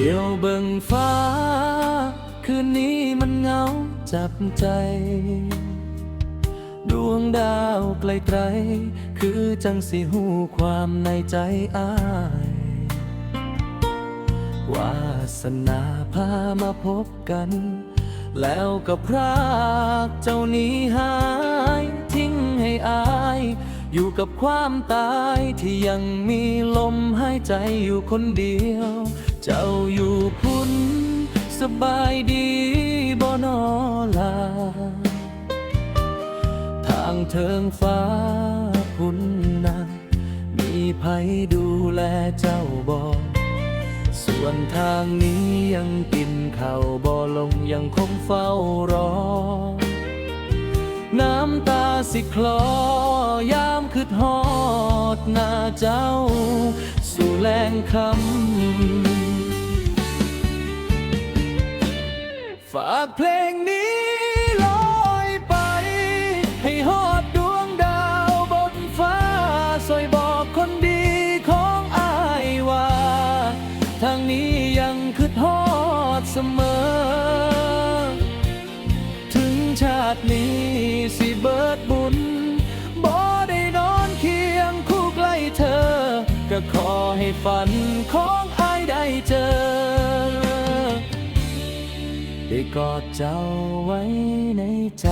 เดียวเบิ่งฟ้า คืนนี้มันเหงาจับใจ ดวงดาวไกลๆคือจังสิหูความในใจอายวาสนาพามาพบกัน แล้วก็พรากเจ้านี้หาย ทิ้งให้อาย อยู่กับความตายที่ยังมีลมหายใจอยู่คนเดียว เจ้าอยู่พุ่นสบายดีบ่นอลา ทางเทิงฟ้าพุ่นนะมีภัยดูแลเจ้าบ่ส่วนทางนี้ยังกินข้าวบ่ลงยังคงเฝ้ารอ น้ำตาสิคลอยามคือ ดหน้าเจ้า สู่แรงคำ ฝากเพลงนี้ลอยไป ให้ฮอดดวงดาวบนฟ้าสวยบอกคนดีของอายว่า ทางนี้ยังคืดฮอดเสมอ ถึงชาตินี้สิเบิดบุญ ให้ฝันของอายได้เจอ ได้กอดเจ้าไว้ในใจ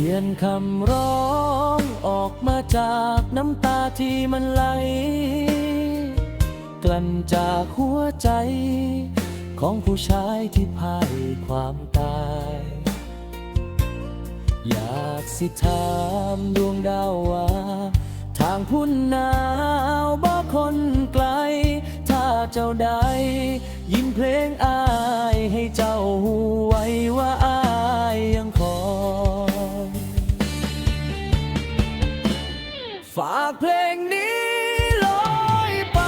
ขียนคำร้องออกมาจากน้ำตาที่มันไหล กลั่นจากหัวใจ ของผู้ชายที่พ่ายความตาย อยากสิถามดวงดาวว่า ทางพุ่นหนาวบ่คนไกล ถ้าเจ้าใดยิ้มเพลงอาย ฝากเพลงนี้ลอยไป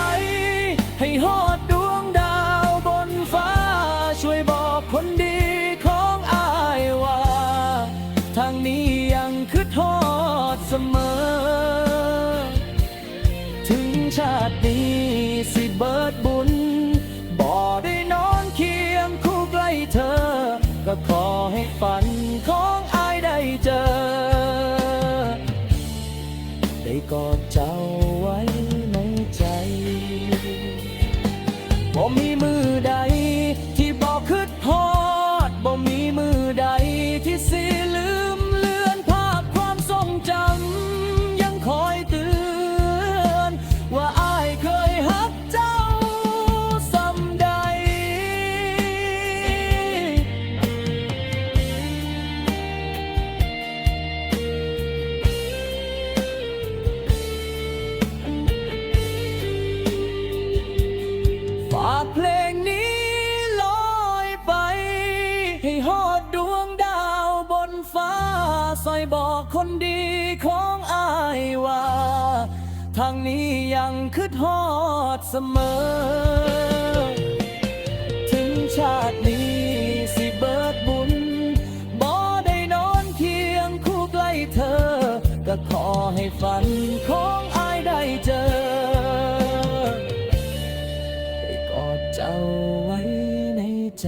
ให้ฮอดดวงดาวบนฟ้า ช่วยบอกคนดีของอายว่า ทางนี้ยังคือทอดเสมอ ถึงชาติ ซอยบอกคนดีของอายว่า ทางนี้ยังคืดฮอดเสมอ ถึงชาตินี้สิเบิดบุญบ่ได้นอนเคียงคู่ใกล้เธอ ก็ขอให้ฝันของอายได้เจอได้กอดเจ้าไว้ในใจ